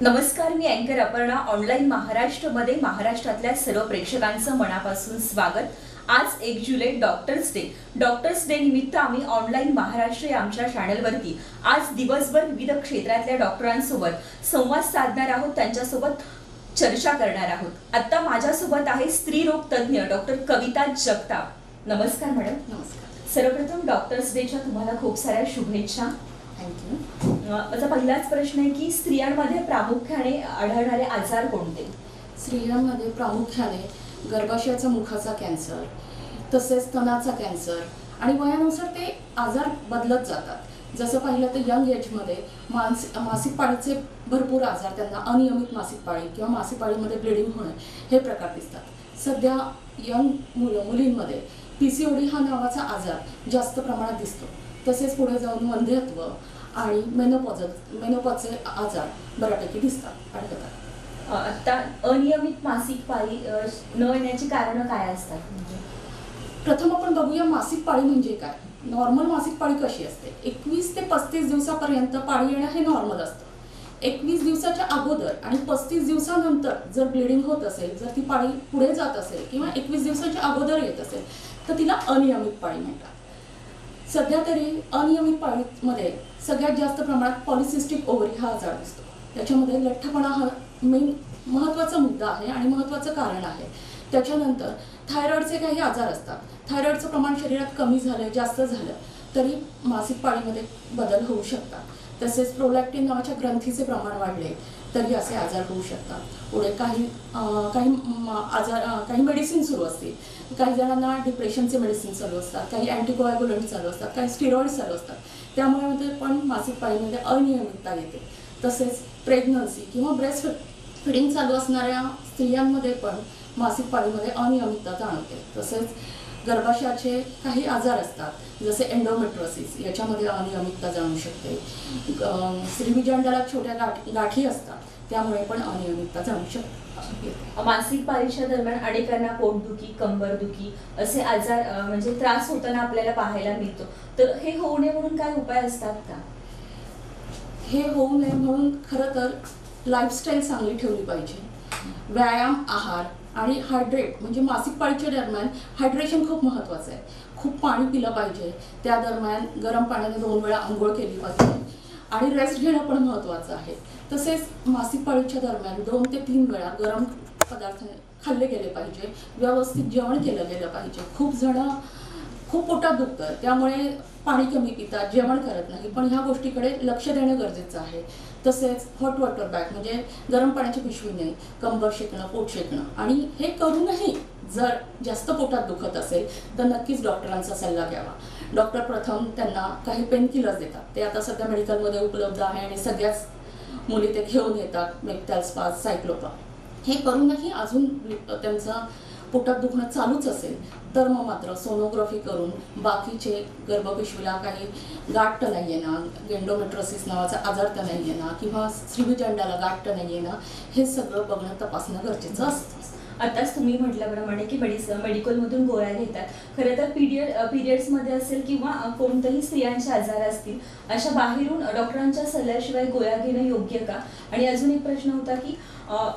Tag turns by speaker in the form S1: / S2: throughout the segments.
S1: नमस्कार मी अँकर अपर्णा ऑनलाईन महाराष्ट्रमध्ये महाराष्ट्रातल्या सर्व प्रेक्षकांचं मनापासून स्वागत. आज एक जुलै डॉक्टर्स डे डॉक्टर्स डे निमित्त आम्ही ऑनलाईन महाराष्ट्र या आमच्या चॅनलवरती आज दिवसभर विविध क्षेत्रातल्या डॉक्टरांसोबत संवाद साधणार आहोत. त्यांच्यासोबत चर्चा करणार आहोत. आता माझ्यासोबत आहे स्त्रीरोग तज्ज्ञ डॉक्टर कविता जगताप. नमस्कार मॅडम
S2: नमस्कार.
S1: सर्वप्रथम डॉक्टर्स डेच्या तुम्हाला खूप साऱ्या शुभेच्छा.
S2: थँक्यू
S1: माझा पहिलाच प्रश्न आहे की स्त्रियांमध्ये प्रामुख्याने आढळणारे आजार कोणते?
S2: स्त्रियांमध्ये प्रामुख्याने गर्भाशयाचा मुखाचा कॅन्सर तसेच स्तनाचा कॅन्सर आणि वयानुसार ते आजार बदलत जातात. जसं पाहिलं तर यंग एजमध्ये मानस मासिक पाळीचे भरपूर आजार त्यांना अनियमित मासिक पाळी किंवा मासिक पाळीमध्ये ब्लिडिंग होणे हे प्रकार दिसतात. सध्या यंग मुलं मुलींमध्ये पी सी ओडी हा नावाचा आजार जास्त प्रमाणात दिसतो. तसेच पुढे जाऊन वंध्यत्व आणि मेनोपॉज मेनोपॉजचे आजार बऱ्यापैकी दिसतात आढळतात.
S1: आता अनियमित मासिक पाळी न येण्याची कारणं काय असतात म्हणजे?
S2: प्रथम आपण बघूया मासिक पाळी म्हणजे काय? नॉर्मल मासिक पाळी कशी असते? एकवीस ते पस्तीस दिवसापर्यंत पाळी येणं हे नॉर्मल असतं. एकवीस दिवसाच्या अगोदर आणि पस्तीस दिवसानंतर जर ब्लिडिंग होत असेल जर ती पाळी पुढे जात असेल किंवा एकवीस दिवसाच्या अगोदर येत असेल तर तिला अनियमित पाळी म्हणतात. सध्या तरी अनियमित पाळीमध्ये सगळ्यात जास्त प्रमाणात पॉलिसिस्टिक ओव्हरी हा आजार दिसतो. त्याच्यामध्ये लठ्ठपणा हा मेन महत्त्वाचा मुद्दा आहे आणि महत्त्वाचं कारण आहे. त्याच्यानंतर थायरॉईडचे काही आजार असतात. थायरॉईडचं प्रमाण शरीरात कमी झालं जास्त झालं तरी मासिक पाळीमध्ये बदल होऊ शकतात. तसेच प्रोलॅक्टिन नावाच्या ग्रंथीचे प्रमाण वाढले तरी असे आजार होऊ शकतात. पुढे काही काही आजार काही मेडिसिन सुरू असतील. काही जणांना डिप्रेशनचे मेडिसिन चालू असतात काही अँटीकोॲग्युलंट चालू असतात काही स्टिरॉइड चालू असतात. त्यामुळे मध्ये पण मासिक पाळीमध्ये अनियमितता येते. तसेच प्रेग्नन्सी किंवा ब्रेस्ट फिडिंग चालू असणाऱ्या स्त्रियांमध्ये पण मासिक पाळीमध्ये अनियमितता जाणवते. तसेच गर्भाशयाचे काही आजार असतात जसे एन्डोमेट्रोसिस याच्यामध्ये अनियमितता जाणू शकते. अं, स्त्रीविजंडाला छोट्या गाठी गाठी असतात त्यामुळे पण अनियमितता जाणू शकते
S1: मासिक पाळीच्या दरम्यान अनेकांना पोटदुखी कंबरदुखी असे आजार म्हणजे त्रास होताना आपल्याला पाहायला मिळतो. तर हे होऊ नये म्हणून काय उपाय असतात का?
S2: हे होऊ नये म्हणून खरं तर लाईफस्टाईल चांगली ठेवली पाहिजे. व्यायाम आहार आणि हायड्रेट म्हणजे मासिक पाळीच्या दरम्यान हायड्रेशन खूप महत्त्वाचं आहे. खूप पाणी पिलं पाहिजे. त्या दरम्यान गरम पाण्याने दोन वेळा आंघोळ केली पाहिजे. आणि रेस्ट घेणं पण महत्त्वाचं आहे. तसेच मासिक पाळीच्या दरम्यान दोन ते तीन वेळा गरम पदार्थ खाल्ले गेले पाहिजे. व्यवस्थित जेवण केलं गेलं पाहिजे. खूप जण खूप पोटात दुखतं त्यामुळे पाणी कमी पितात जेवण करत नाही. पण ह्या गोष्टीकडे लक्ष देणं गरजेचं आहे. तसेच हॉट वॉटर बॅग म्हणजे गरम पाण्याची पिशवीने कंबर शेकणं पोट शेकणं. आणि हे करूनही जर जास्त पोटात दुखत असेल तर नक्कीच डॉक्टरांचा सल्ला घ्यावा. डॉक्टर प्रथम त्यांना काही पेनकिलर्स देतात. ते आता सध्या मेडिकलमध्ये उपलब्ध आहे आणि सगळ्याच मुली ते घेऊन येतात. मेक्टॅल्सपास सायक्लोपा हे करूनही अजून त्यांचं पोटात दुखणं चालूच असेल तर मग मात्र सोनोग्राफी करून बाकीचे गर्भपिशवीला काही गाठ नाही येणार गेंडोमेट्रोसिस नावाचा आजार तर नाही येणार किंवा श्रीविजंडाला गाठ नाही येणार हे सगळं बघणं तपासणं गरजेचं असतं.
S1: आताच तुम्ही म्हटल्याप्रमाणे की मेडिस मेडिकलमधून गोळ्या घेतात. खरं तर पिरियड पिरियड्समध्ये असेल किंवा कोणत्याही स्त्रियांचे आजार असतील अशा बाहेरून डॉक्टरांच्या सल्ल्याशिवाय गोळ्या घेणं योग्य का? आणि अजून एक प्रश्न होता की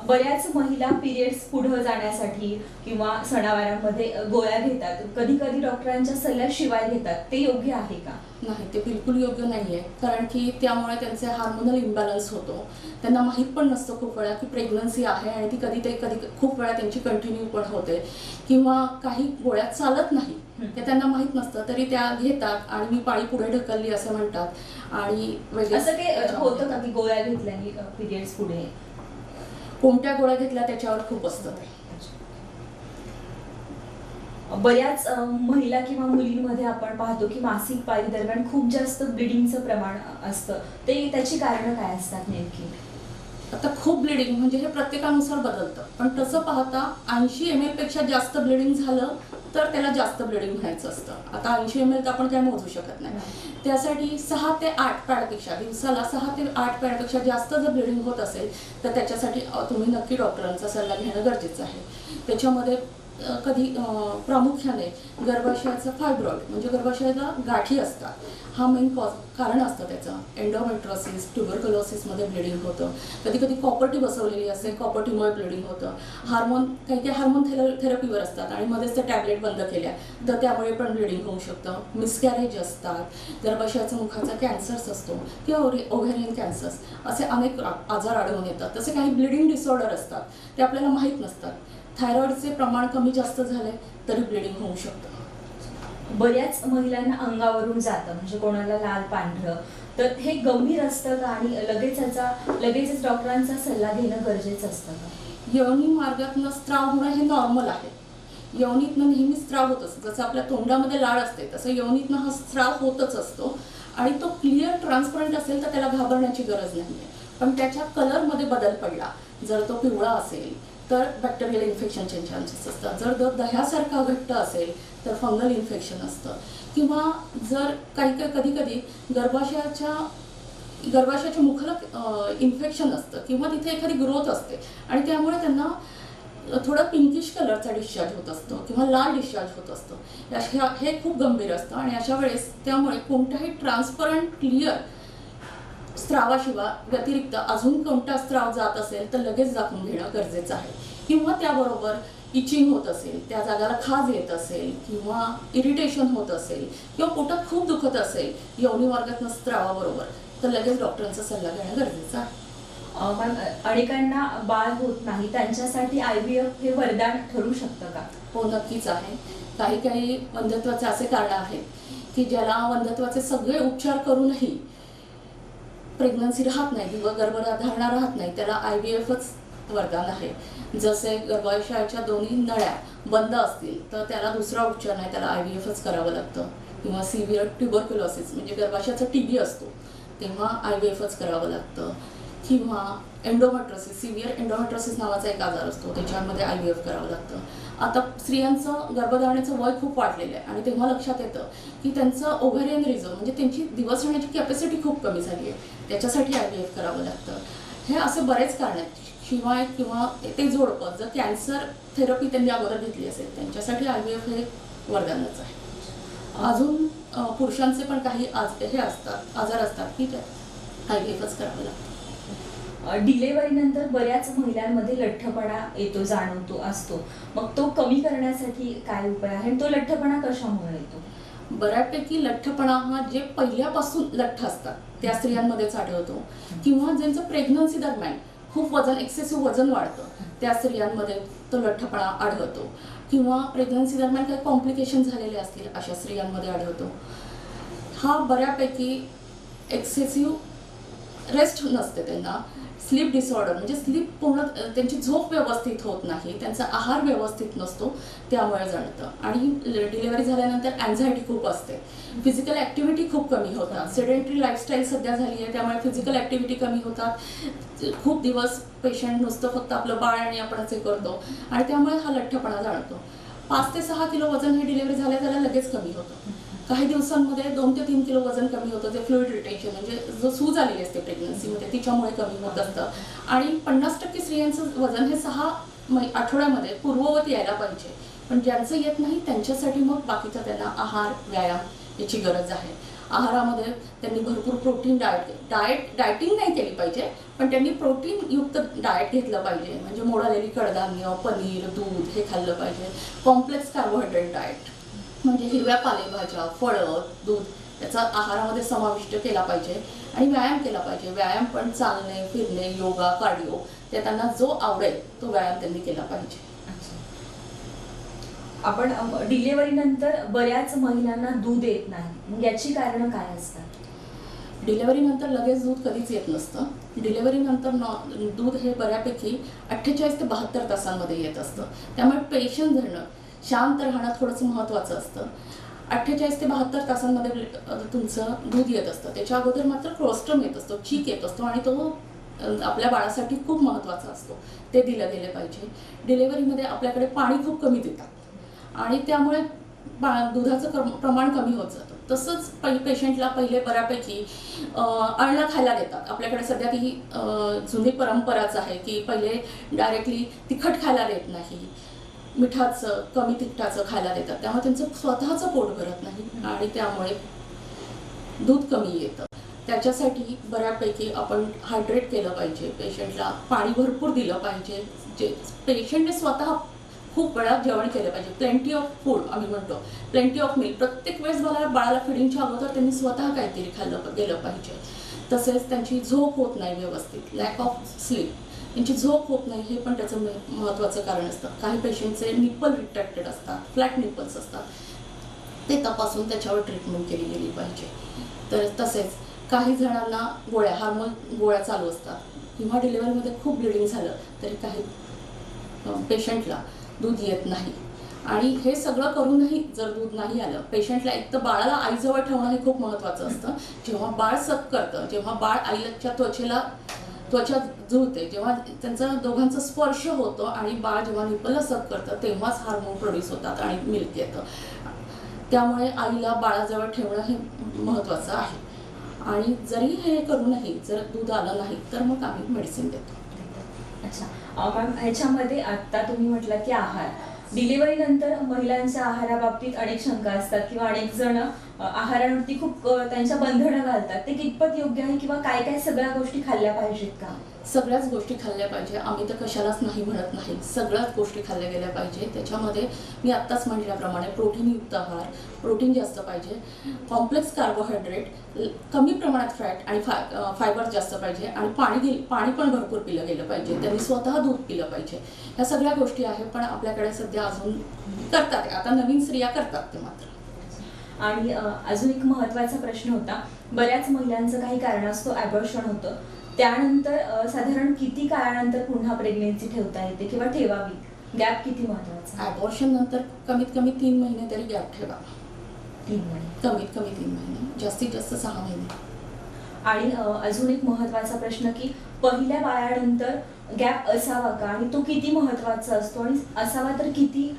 S1: बऱ्याच महिला पिरियड्स पुढं जाण्यासाठी किंवा सणावारांमध्ये गोळ्या घेतात. कधी कधी डॉक्टरांच्या सल्ल्याशिवाय घेतात. ते योग्य आहे का?
S2: नाही ते बिलकुल योग्य नाही आहे कारण की त्यामुळे त्यांचे हार्मोनल इम्बॅलन्स होतो. त्यांना माहीत पण नसतं खूप वेळा की प्रेग्नन्सी आहे आणि ती कधी ते कधी खूप वेळा त्यांची कंटिन्यू पण होते. किंवा काही गोळ्या चालत नाही. ते त्यांना माहीत नसतं तरी त्या घेतात आणि मी पाळी पुढे ढकलली असं म्हणतात. आणि वेगळे
S1: असं अ, होतं का की गोळ्या घेतल्याने पिरियड्स पुढे?
S2: कोणत्या गोळ्या घेतल्या त्याच्यावर खूप असतं. ते
S1: बऱ्याच महिला किंवा मुलींमध्ये आपण पाहतो की मासिक पाळी दरम्यान खूप जास्त ब्लिडिंगचं प्रमाण असतं. ते त्याची कारणं काय असतात नेमकी?
S2: आता खूप ब्लिडिंग म्हणजे हे प्रत्येकानुसार बदलतं. पण तसं पाहता ऐंशी एमपेक्षा जास्त ब्लिडिंग झालं तर त्याला जास्त ब्लिडिंग म्हणायचं असतं. आता ऐंशी एम एल तर आपण काय मोजू शकत नाही. त्यासाठी सहा ते आठ पॅडपेक्षा दिवसाला सहा ते आठ पॅडपेक्षा जास्त जर ब्लिडिंग होत असेल तर त्याच्यासाठी तुम्ही नक्की डॉक्टरांचा सल्ला घेणं गरजेचं आहे. त्याच्यामध्ये कधी प्रामुख्याने गर्भाशयाचा फायब्रॉइड म्हणजे गर्भाशयाला गाठी असतात. हा मेन कॉज कारण असतं त्याचं. एन्डोमेट्रोसिस ट्युबरक्युलोसिसमध्ये ब्लिडिंग होतं. कधी कधी कॉपर्टी बसवलेली असते कॉपर्टीमुळे ब्लिडिंग होतं. हार्मोन काही काही हार्मोन थेर थेरपीवर असतात आणि मध्येच त्या टॅबलेट बंद केल्या. तर त्यामुळे पण ब्लिडिंग होऊ शकतं. मिसकॅरेज असतात. गर्भाशयाचा मुखाचा कॅन्सर्स असतो. किंवा ओरि ओव्हेरियन कॅन्सर्स असे अनेक आजार आढळून येतात. तसे काही ब्लिडिंग डिसऑर्डर असतात. ते आपल्याला माहीत नसतात. थायरॉइडचे प्रमाण कमी जास्त झाले तरी ब्लिडिंग होऊ शकतं.
S1: बऱ्याच महिलांना अंगावरून जातं म्हणजे कोणाला लाल पांढरं. तर हे गंभीर असतं का आणि लगेच याचा लगेचच डॉक्टरांचा सल्ला घेणं गरजेचं असतं का?
S2: यवनी मार्गातनं स्त्राव होणं हे नॉर्मल आहे. यवनीतनं नेहमी स्त्राव होत असतो. जसं आपल्या तोंडामध्ये लाळ असते तसं यवनीतनं हा स्त्राव होतच असतो. आणि तो क्लिअर ट्रान्सपरंट असेल तर त्याला घाबरण्याची गरज नाही आहे पण त्याच्या कलरमध्ये बदल पडला. जर तो पिवळा असेल तर बॅक्टेरियल इन्फेक्शनचे चान्सेस असतात. जर दर दह्यासारखा घट्ट असेल तर फंगल इन्फेक्शन असतं. किंवा जर काही काही कधी कधी गर्भाशयाच्या गर्भाशयाच्या मुखाला इन्फेक्शन असतं किंवा तिथे एखादी ग्रोथ असते आणि त्यामुळे त्यांना थोडा पिंकिश कलरचा डिस्चार्ज होत असतो किंवा लाल डिस्चार्ज होत असतो. हे खूप गंभीर असतं आणि अशा वेळेस त्यामुळे कोणत्याही ट्रान्सपरंट क्लिअर स्त्रावाशिवाय व्यतिरिक्त अजून कोणता स्त्राव जात असेल तर लगेच दाखवून घेणं गरजेचं आहे. किंवा त्याबरोबर इचिंग होत असेल त्या जागाला खाज येत असेल किंवा इरिटेशन होत असेल किंवा पोटात खूप दुखत असेल यवनी वर्गातनं स्त्रावाबरोबर तर लगेच डॉक्टरांचा सल्ला घेणं गरजेचं आहे.
S1: अनेकांना बाळ होत नाही त्यांच्यासाठी आय व्ही एफ हे वरदान ठरू शकतं का?
S2: हो नक्कीच आहे. काही काही वंध्यत्वाचे असे कारण आहेत की ज्याला वंध्यत्वाचे सगळे उपचार करूनही प्रेग्नन्सी राहत नाही किंवा गर्भधारणा राहत नाही त्याला आय व्ही एफच वरदान आहे. जसे गर्भाशयाच्या दोन्ही नळ्या बंद असतील तर त्याला दुसरा उपचार नाही त्याला आय व्ही एफच करावं लागतं. किंवा सिव्हिअर ट्युबरक्युलॉसिस म्हणजे गर्भाशयाचा टी बी असतो तेव्हा आय व्ही एफच करावं लागतं. किंवा एन्डोमॅट्रोसिस सिव्हिअर एन्डोमॅट्रोसिस नावाचा एक आजार असतो. त्याच्यामध्ये आय व्ही एफ करावं लागतं. आता स्त्रियांचं गर्भधारणेचं वय खूप वाढलेलं आहे आणि तेव्हा लक्षात येतं की त्यांचं ओव्हरियन रिझम म्हणजे त्यांची दिवस होण्याची कॅपॅसिटी खूप कमी झाली आहे. त्याच्यासाठी आय व्ही एफ करावं लागतं. हे असे बरेच कारण आहेत. शिवाय किंवा ते जोडपं जर कॅन्सर थेरपी त्यांनी अगोदर घेतली असेल त्यांच्यासाठी आय व्ही एफ हे वरदानच आहे. अजून पुरुषांचे पण काही आज हे असतात आजार असतात की त्यात आय व्ही एफच करावं लागतं
S1: डिलेव्हरी नंतर बऱ्याच महिलांमध्ये लठ्ठपणा येतो जाणवतो असतो. मग तो कमी करण्यासाठी काय उपाय आहे? तो लठ्ठपणा कशामुळे येतो?
S2: बऱ्यापैकी लठ्ठपणा हा जे पहिल्यापासून लठ्ठ असतात त्या स्त्रियांमध्येच आढळतो. किंवा ज्यांचं प्रेग्नन्सी दरम्यान खूप वजन एक्सेसिव्ह वजन वाढतं त्या स्त्रियांमध्ये तो लठ्ठपणा आढळतो. किंवा प्रेग्नन्सी दरम्यान काही कॉम्प्लिकेशन झालेले असतील अशा स्त्रियांमध्ये आढळतो. हा बऱ्यापैकी एक्सेसिव्ह रेस्ट नसते त्यांना. स्लीप डिसऑर्डर म्हणजे स्लीप पूर्ण त्यांची झोप व्यवस्थित होत नाही त्यांचा आहार व्यवस्थित नसतो त्यामुळे जाणतं आणि डिलिव्हरी झाल्यानंतर अँझायटी खूप असते. फिजिकल ॲक्टिव्हिटी खूप कमी होतात. सेडेंटरी लाईफस्टाईल सध्या झाली आहे त्यामुळे फिजिकल ॲक्टिव्हिटी कमी होतात. खूप दिवस पेशंट नुसतं फक्त आपलं बाळ आणि आपणच हे करतो. आणि त्यामुळे हा लठ्ठपणा जाणतो पाच ते सहा किलो वजन हे डिलिव्हरी झाल्या झाल्या लगेच कमी होतं. काही दिवसांमध्ये दोन ते तीन किलो वजन कमी होतं जे फ्लुईड रिटेन्शन म्हणजे जो सूज आलेली असते प्रेग्नन्सीमध्ये तिच्यामुळे कमी होत असतं. आणि पन्नास टक्के स्त्रियांचं वजन हे सहा आठवड्यामध्ये पूर्ववत यायला पाहिजे. पण ज्यांचं येत नाही त्यांच्यासाठी मग बाकीचा त्यांना आहार व्यायाम याची गरज आहे. आहारामध्ये त्यांनी भरपूर प्रोटीन डाएट डाएट डायटिंग नाही केली पाहिजे पण त्यांनी प्रोटीन युक्त डाएट घेतलं पाहिजे. म्हणजे मोडालेली कडधान्य पनीर दूध हे खाल्लं पाहिजे. कॉम्प्लेक्स कार्बोहायड्रेट डाएट म्हणजे हिरव्या पालेभाज्या फळं दूध याचा आहारामध्ये समाविष्ट केला पाहिजे आणि व्यायाम केला पाहिजे. व्यायाम पण चालणे फिरणे योगा कार्डिओ ते त्यांना जो आवडेल तो व्यायाम त्यांनी केला पाहिजे.
S1: आपण डिलेव्हरी नंतर बऱ्याच महिलांना दूध येत नाही. याची कारणं काय असतात?
S2: डिलेव्हरी नंतर लगेच दूध कधीच येत नसतं. डिलेव्हरी नंतर नॉ दूध हे बऱ्यापैकी अठ्ठेचाळीस ते बहात्तर तासांमध्ये येत असतं. त्यामुळे पेशंट धरणं शांत राहणं थोडंसं महत्त्वाचं असतं. अठ्ठेचाळीस ते बहात्तर तासांमध्ये तुमचं दूध येत असतं. त्याच्या अगोदर मात्र क्रोस्ट्रम येत असतो चीक येत असतो आणि तो आपल्या बाळासाठी खूप महत्त्वाचा असतो. ते दिलं गेलं पाहिजे. डिलेव्हरीमध्ये आपल्याकडे पाणी खूप कमी देतात. आणि त्यामुळे बा दुधाचं प्रमाण कमी होत जातं. तसंच पहि पेशंटला पहिले बऱ्यापैकी अळणं खायला देतात. आपल्याकडे सध्या ती जुनी परंपराच आहे की पहिले डायरेक्टली तिखट खायला देत नाही. मिठाचं कमी तिखटाचं खायला देतात. त्यामुळे त्यांचं स्वतःचं पोट भरत नाही आणि त्यामुळे दूध कमी येतं. त्याच्यासाठी बऱ्यापैकी आपण हायड्रेट केलं पाहिजे. पेशंटला पाणी भरपूर दिलं पाहिजे. जे पेशंटने स्वतः खूप वेळा जेवण केलं पाहिजे. प्लेंटी ऑफ फूड आम्ही म्हणतो. प्लेंटी ऑफ मिल्क प्रत्येक वेळेस मला बाळाला फिडिंगच्या अगोदर त्यांनी स्वतः काहीतरी खाल्लं गेलं पाहिजे. तसेच त्यांची झोप होत नाही व्यवस्थित लॅक ऑफ स्लीप त्यांची झोप होत नाही हे पण त्याचं म- महत्त्वाचं कारण असतं. काही पेशंटचे निप्पल रिट्रॅक्टेड असतात फ्लॅट निप्पल्स असतात. ते तपासून त्याच्यावर ट्रीटमेंट केली गेली पाहिजे. तर तसेच काही जणांना गोळ्या हार्मोन गोळ्या चालू असतात. किंवा डिलिव्हरीमध्ये खूप ब्लिडिंग झालं तरी काही पेशंटला दूध येत नाही. आणि हे सगळं करूनही जर दूध नाही आलं पेशंटला एक तर बाळाला आईजवळ ठेवणं हे खूप महत्त्वाचं असतं. जेव्हा बाळ सक करतं जेव्हा बाळ आईच्या त्वचेला त्वचा जुळते जेव्हा त्यांचा दोघांचा स्पर्श होतो आणि बाळ जेव्हा निपलला सक करतं तेव्हाच हार्मोन प्रोड्यूस होतात आणि मिल्क येतं. त्यामुळे आईला बाळाजवळ ठेवणं हे महत्त्वाचं आहे. आणि जरी हे करूनही जर दूध आलं नाही तर मग आम्ही मेडिसिन देतो.
S1: अच्छा. मॅम ह्याच्यामध्ये आता तुम्ही म्हटलं की आहार. डिलिव्हरी नंतर महिलांच्या आहाराबाबतीत अनेक शंका असतात किंवा अनेक जण आहारावरती खूप त्यांच्या बंधनं घालतात. ते कितपत योग्य आहे किंवा काय काय सगळ्या गोष्टी खाल्ल्या पाहिजेत का?
S2: सगळ्याच गोष्टी खाल्ल्या पाहिजे. आम्ही तर कशालाच नाही म्हणत नाही. सगळ्याच गोष्टी खाल्ल्या गेल्या पाहिजे. त्याच्यामध्ये मी आत्ताच म्हटल्याप्रमाणे प्रोटीनयुक्त आहार प्रोटीन जास्त पाहिजे. कॉम्प्लेक्स कार्बोहायड्रेट कमी प्रमाणात फॅट आणि फाय फायबर जास्त पाहिजे आणि पाणी गे पाणी पण भरपूर पिलं गेलं पाहिजे. त्यांनी स्वतः दूध पिलं पाहिजे. ह्या सगळ्या गोष्टी आहेत पण आपल्याकडे सध्या अजून करतात. आता नवीन स्त्रिया करतात ते मात्र.
S1: आणि अजून एक महत्त्वाचा प्रश्न होता. बऱ्याच महिलांचं काही कारणास्तव ॲबॉर्शन होतं. त्यानंतर साधारण किती काळानंतर पुन्हा प्रेग्नेन्सी ठेवता येते किंवा ठेवावी? गॅप किती महत्त्वाचा
S2: ॲबॉर्शन नंतर कमीत कमी तीन महिने तरी गॅप ठेवा.
S1: तीन महिने.
S2: कमीत कमी तीन महिने. जास्तीत जास्त सहा महिने.
S1: आणि अजून एक महत्त्वाचा प्रश्न की पहिल्या बाळानंतर गॅप असावा का? आणि तो किती महत्त्वाचा असतो? आणि असावा तर किती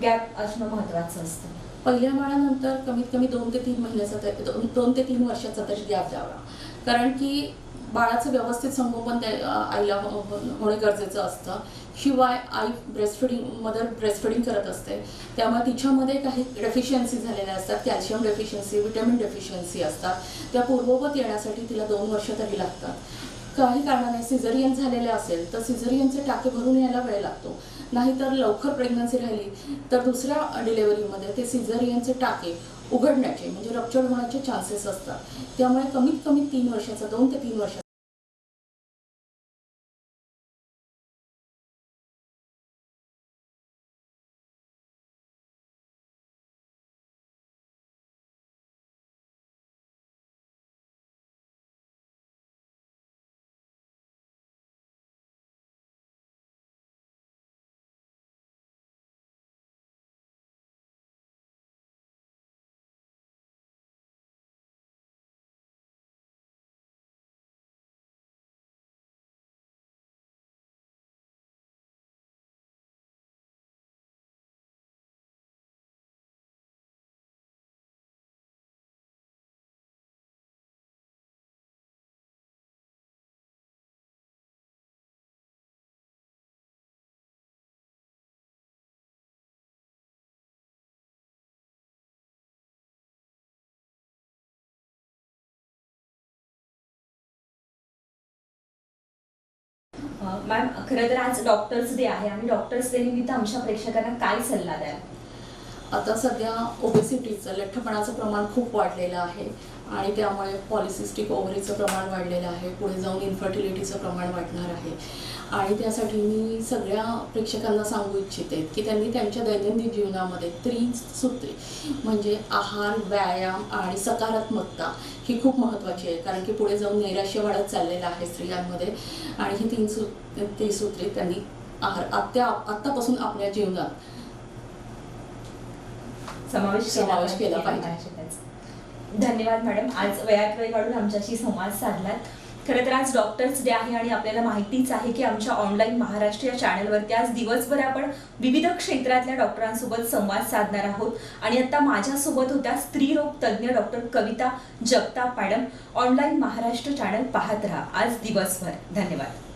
S1: गॅप असणं महत्वाचं असतं.
S2: पहिल्या बाळानंतर कमीत कमी दोन ते तीन महिन्याचा तरी दोन ते तीन वर्षाचा तरी गॅप द्यावा कारण की बाळाचं व्यवस्थित संगोपन आईला हो, हो, होणं होणे गरजेचं असतं. शिवाय आई breast feeding mother breast feeding करत असते. त्यामुळे तिच्यामध्ये काही डेफिशियन्सी झालेल्या असतात. कॅल्शियम डेफिशियन्सी विटॅमिन डेफिशियन्सी असतात. त्या पूर्ववत येण्यासाठी तिला दोन वर्ष तरी लागतात. काही कारणाने सिझरियन झालेले असेल तर सिझरियनचे टाके भरून यायला वेळ लागतो. नाहीतर लवकर प्रेग्नन्सी राहिली तर दुसऱ्या डिलेवरीमध्ये ते सिझरियनचे टाके उघडण्याचे म्हणजे रक्चर होण्याचे चान्सेस असतात. त्यामुळे कमीत कमी तीन वर्षाचा दोन ते तीन वर्षाचा
S1: मॅम खरं तर आज डॉक्टर्स डे आहे आणि डॉक्टर्स डे निमित्त आमच्या प्रेक्षकांना काय सल्ला द्याल?
S2: आता सध्या ओबेसिटीचं लठ्ठपणाचं प्रमाण खूप वाढलेलं आहे. आणि त्यामुळे पॉलिसिस्टिक ओव्हरीचं प्रमाण वाढलेलं आहे. पुढे जाऊन इन्फर्टिलिटीचं प्रमाण वाढणार आहे. आणि त्यासाठी मी सगळ्या प्रेक्षकांना सांगू इच्छिते की त्यांनी त्यांच्या दैनंदिन जीवनामध्ये त्रिसूत्री म्हणजे आहार व्यायाम आणि सकारात्मकता ही खूप महत्त्वाची आहे. कारण की पुढे जाऊन नैराश्य वाढत चाललेलं आहे स्त्रियांमध्ये. आणि ही तीन सू त्रिसूत्री त्यांनी आहार आत्या आत्तापासून आपल्या जीवनात
S1: समावेश
S2: समावेश केला पाहिजे.
S1: धन्यवाद मॅडम. आज वेळात वेळ काढून आमच्याशी संवाद साधलात. खरं तर आज डॉक्टर्स डे आहे आणि आपल्याला माहितीच आहे की आमच्या ऑनलाईन महाराष्ट्र या चॅनलवरती आज दिवसभर आपण विविध क्षेत्रातल्या डॉक्टरांसोबत संवाद साधणार आहोत. आणि आता माझ्यासोबत होत्या स्त्रीरोग तज्ज्ञ doctor Kavita Jagtap madam. Online Maharashtra channel पाहत राहा. आज दिवसभर. धन्यवाद.